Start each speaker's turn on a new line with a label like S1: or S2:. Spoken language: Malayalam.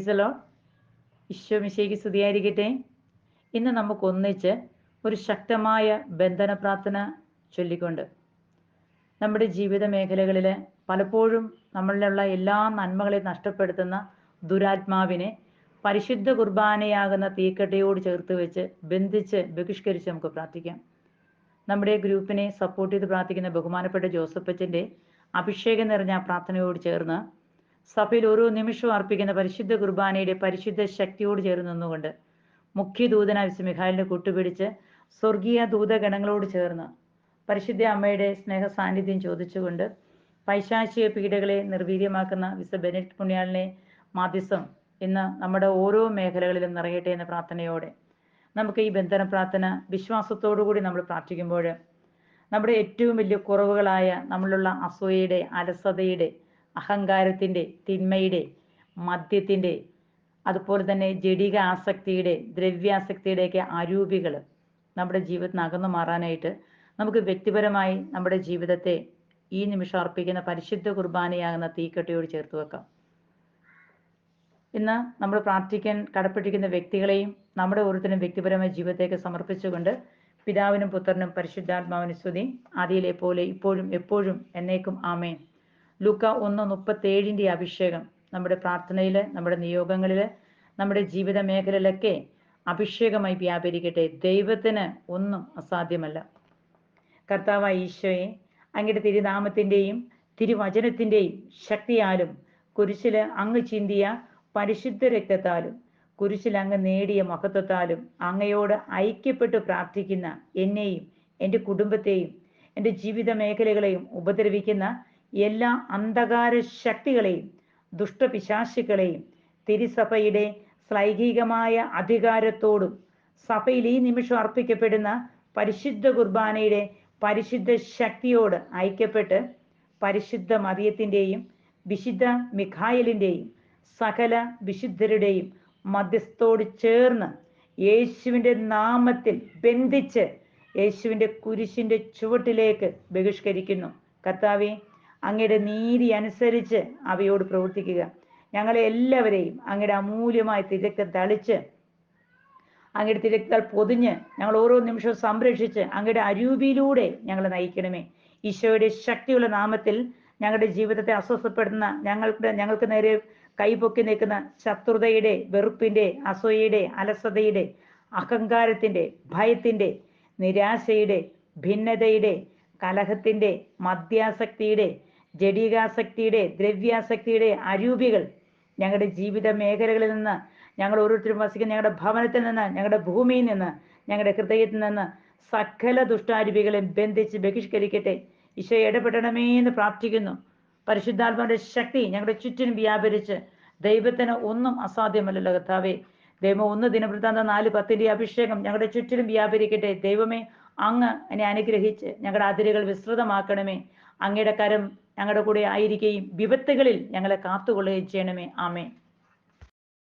S1: പ്രൈസലോ ഈശോ മിശേക്ക് സ്തുതിയായിരിക്കട്ടെ. ഇന്ന് നമുക്ക് ഒന്നിച്ച് ഒരു ശക്തമായ ബന്ധന പ്രാർത്ഥന ചൊല്ലിക്കൊണ്ട് നമ്മുടെ ജീവിത മേഖലകളിൽ പലപ്പോഴും നമ്മളിലുള്ള എല്ലാ നന്മകളെയും നഷ്ടപ്പെടുത്തുന്ന ദുരാത്മാവിനെ പരിശുദ്ധ കുർബാനയാകുന്ന തീക്കട്ടയോട് ചേർത്ത് വെച്ച് ബന്ധിച്ച് ബഹിഷ്കരിച്ച് നമുക്ക് പ്രാർത്ഥിക്കാം. നമ്മുടെ ഗ്രൂപ്പിനെ സപ്പോർട്ട് ചെയ്ത് പ്രാർത്ഥിക്കുന്ന ബഹുമാനപ്പെട്ട ജോസഫച്ചന്റെ അഭിഷേകം നിറഞ്ഞ പ്രാർത്ഥനയോട് ചേർന്ന് സഭയിൽ ഓരോ നിമിഷവും അർപ്പിക്കുന്ന പരിശുദ്ധ കുർബാനയുടെ പരിശുദ്ധ ശക്തിയോട് ചേർന്ന് നിന്നുകൊണ്ട് മുഖ്യ ദൂതനായ മിഖാലിനെ കൂട്ടുപിടിച്ച് സ്വർഗീയ ദൂതഗണങ്ങളോട് ചേർന്ന് പരിശുദ്ധ അമ്മയുടെ സ്നേഹ സാന്നിധ്യം ചോദിച്ചുകൊണ്ട് പൈശാചിക പീഡകളെ നിർവീര്യമാക്കുന്ന വിശ്വ ബെനറ്റ് പുണ്യാളിനെ മാധ്യസ്ഥം ഇന്ന് നമ്മുടെ ഓരോ മേഖലകളിലും നിറയട്ടെ എന്ന പ്രാർത്ഥനയോടെ നമുക്ക് ഈ ബന്ധന പ്രാർത്ഥന വിശ്വാസത്തോടു കൂടി നമ്മൾ പ്രാർത്ഥിക്കുമ്പോൾ നമ്മുടെ ഏറ്റവും വലിയ കുറവുകളായ നമ്മളുള്ള അസൂയയുടെ അലസതയുടെ അഹങ്കാരത്തിന്റെ തിന്മയുടെ മദ്യത്തിന്റെ അതുപോലെ തന്നെ ജഡിക ആസക്തിയുടെ ദ്രവ്യാസക്തിയുടെയൊക്കെ അരൂപികൾ നമ്മുടെ ജീവിതത്തിന് അകന്നു മാറാനായിട്ട് നമുക്ക് വ്യക്തിപരമായി നമ്മുടെ ജീവിതത്തെ ഈ നിമിഷം അർപ്പിക്കുന്ന പരിശുദ്ധ കുർബാനയാകുന്ന തീക്കട്ടയോട് ചേർത്ത് വെക്കാം. ഇന്ന് നമ്മൾ പ്രാർത്ഥിക്കാൻ കടപ്പെട്ടിരിക്കുന്ന വ്യക്തികളെയും നമ്മുടെ ഓരോരുത്തരും വ്യക്തിപരമായ ജീവിതത്തേക്ക് സമർപ്പിച്ചുകൊണ്ട് പിതാവിനും പുത്രനും പരിശുദ്ധാത്മാവിനും സ്തുതി. ആദിയിലെ പോലെ ഇപ്പോഴും എപ്പോഴും എന്നേക്കും ആമേൻ. ലൂക്ക ഒന്ന് മുപ്പത്തേഴിന്റെ അഭിഷേകം. നമ്മുടെ പ്രാർത്ഥനയിൽ നമ്മുടെ നിയോഗങ്ങളിൽ നമ്മുടെ ജീവിത മേഖലയിലൊക്കെ അഭിഷേകമായി വ്യാപരിക്കട്ടെ. ദൈവത്തിന് ഒന്നും അസാധ്യമല്ല. കർത്താവ് ഈശോയെ അങ്ങയുടെ തിരുനാമത്തിന്റെയും തിരുവചനത്തിന്റെയും ശക്തിയാലും കുരിശിൽ അങ്ങ് ചിന്തിയ പരിശുദ്ധ രക്തത്താലും കുരിശിൽ അങ്ങ് നേടിയ മഹത്വത്താലും അങ്ങയോട് ഐക്യപ്പെട്ട് പ്രാർത്ഥിക്കുന്ന എന്നെയും എന്റെ കുടുംബത്തെയും എന്റെ ജീവിത മേഖലകളെയും ഉപദ്രവിക്കുന്ന എല്ലാ അന്ധകാര ശക്തികളെയും ദുഷ്ടപിശാശുക്കളെയും തിരുസഭയുടെ ശ്ലൈഹികമായ അധികാരത്തോടും സഭയിൽ ഈ നിമിഷം അർപ്പിക്കപ്പെടുന്ന പരിശുദ്ധ കുർബാനയുടെ പരിശുദ്ധ ശക്തിയോട് ഐക്യപ്പെട്ട് പരിശുദ്ധ മറിയത്തിന്റെയും വിശുദ്ധ മിഖായലിന്റെയും സകല വിശുദ്ധരുടെയും മധ്യസ്ഥോട് ചേർന്ന് യേശുവിന്റെ നാമത്തിൽ ബന്ധിച്ച് യേശുവിന്റെ കുരിശിന്റെ ചുവട്ടിലേക്ക് ബഹിഷ്കരിക്കുന്നു. കർത്താവെ അങ്ങയുടെ നീതി അനുസരിച്ച് അവയോട് പ്രവർത്തിക്കുക. ഞങ്ങളെ എല്ലാവരെയും അങ്ങയുടെ അമൂല്യമായ തിരക്കം തളിച്ച് അങ്ങയുടെ തിരക്കാൽ പൊതിഞ്ഞ് ഞങ്ങൾ ഓരോ നിമിഷവും സംരക്ഷിച്ച് അങ്ങയുടെ അരൂപിയിലൂടെ ഞങ്ങളെ നയിക്കണമേ. ഈശോയുടെ ശക്തിയുള്ള നാമത്തിൽ ഞങ്ങളുടെ ജീവിതത്തെ അസ്വസ്ഥപ്പെടുന്ന ഞങ്ങൾക്ക് ഞങ്ങൾക്ക് നേരെ കൈപൊക്കി നിൽക്കുന്ന ശത്രുതയുടെ വെറുപ്പിന്റെ അസൂയയുടെ അലസതയുടെ അഹങ്കാരത്തിന്റെ ഭയത്തിന്റെ നിരാശയുടെ ഭിന്നതയുടെ കലഹത്തിന്റെ മദ്യാസക്തിയുടെ ജഡീകാസക്തിയുടെ ദ്രവ്യാസക്തിയുടെ അരൂപികൾ ഞങ്ങളുടെ ജീവിത മേഖലകളിൽ നിന്ന് ഞങ്ങൾ ഓരോരുത്തരും വസിക്കുന്ന ഞങ്ങളുടെ ഭവനത്തിൽ നിന്ന് ഞങ്ങളുടെ ഭൂമിയിൽ നിന്ന് ഞങ്ങളുടെ ഹൃദയത്തിൽ നിന്ന് സകല ദുഷ്ടാരൂപികളെ ബന്ധിച്ച് ബഹിഷ്കരിക്കട്ടെ. ഈശോ ഇടപെടണമേ എന്ന് പ്രാർത്ഥിക്കുന്നു. പരിശുദ്ധാത്മാവിന്റെ ശക്തി ഞങ്ങളുടെ ചുറ്റിനും വ്യാപരിച്ച് ദൈവത്തിന് ഒന്നും അസാധ്യമല്ലല്ലോ കർത്താവേ. ദൈവം ഒന്ന് ദിനവൃത്താന്ത നാല് പത്തിന്റെ അഭിഷേകം ഞങ്ങളുടെ ചുറ്റിലും വ്യാപരിക്കട്ടെ. ദൈവമേ അങ്ങ് എന്നെ അനുഗ്രഹിച്ച് ഞങ്ങളുടെ അതിരുകൾ വിസ്തൃതമാക്കണമേ. അങ്ങയുടെ കരം ഞങ്ങളുടെ കൂടെ ആയിരിക്കുകയും വിപത്തുകളിൽ ഞങ്ങളെ കാത്തുകൊള്ളുകയും ചെയ്യണമേ. ആമേ